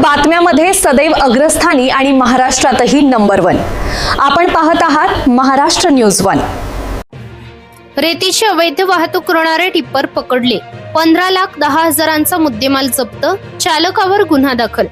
बातम्यामध्ये सदैव अग्रस्थानी आणि महाराष्ट्रातही नंबर वन. आपण पाहत आहात महाराष्ट्र न्यूज वन. रेतीची अवैध वाहतूक करणारे टिप्पर पकडले. पंधरा लाख दहा हजारांचा मुद्देमाल जप्त चालकावर गुन्हा दाखल.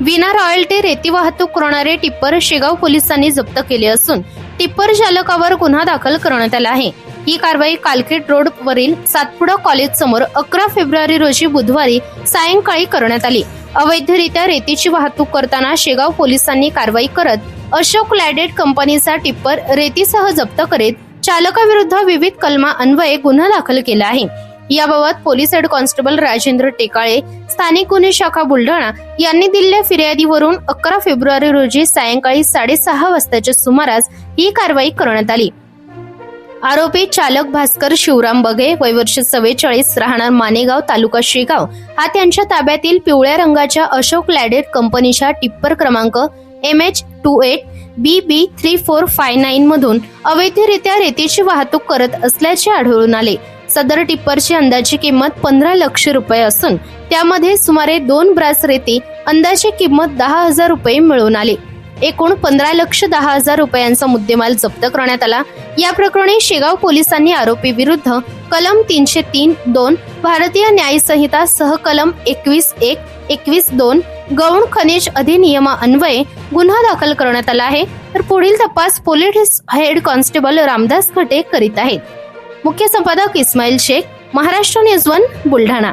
विना रॉयल्टी रेती वाहतूक करणारे टिप्पर शेगाव पोलिसांनी जप्त केले असून टिप्पर चालकावर गुन्हा दाखल करण्यात आला आहे. ही कारवाई कालखेड रोड वरील सातपुडा कॉलेज समोर अकरा फेब्रुवारी रोजी बुधवारी सायंकाळी करण्यात आली. अवैधरित्या रेतीची वाहतूक करताना शेगाव पोलिसांनी कारवाई करत अशोक लॅडेड कंपनीचा टिप्पर रेतीसह जप्त करीत चालकाविरुद्ध विविध कलमा अन्वये गुन्हा दाखल केला आहे. याबाबत police head constable Rajendra Tekale स्थानिक गुन्हे शाखा बुलढाणा यांनी दिलेल्या फिर्यादीवरून अकरा फेब्रुवारी रोजी सायंकाळी साडेसहा वाजताच्या सुमारास ही कारवाई करण्यात आली. आरोपी चालक भास्कर शिवराम बघे वयवर्ष चव्वेचाळीस राहणार मानेगाव तालुका शेगाव. हा त्यांच्या ताब्यातील पिवळ्या रंगाच्या अशोक लॅडेड कंपनीच्या टिप्पर क्रमांक M H two eight B B three four five nine मधून अवैधरित्या रेतीची वाहतूक करत असल्याचे आढळून आले. सदर टिप्परची अंदाजी किंमत पंधरा लक्ष रुपये असून त्यामध्ये सुमारे दोन ब्रास रेती अंदाजे किंमत दहा हजार रुपये मिळून आले. एकूण पंधरा लक्ष दहा हजार रुपयांचा मुद्देमाल जप्त करण्यात आला. या प्रकरणी शेगाव पोलिसांनी आरोपी विरुद्ध कलम तीनशे तीन दोन भारतीय न्याय संहिता एकवीस एक एकवीस दोन गौण खनिज अधिनियमान्वये गुन्हा दाखल करण्यात आला आहे. तर पुढील तपास पोलीस हेड कॉन्स्टेबल रामदास खटे करीत आहेत. मुख्य संपादक इस्माईल शेख महाराष्ट्र न्यूज वन बुलढाणा.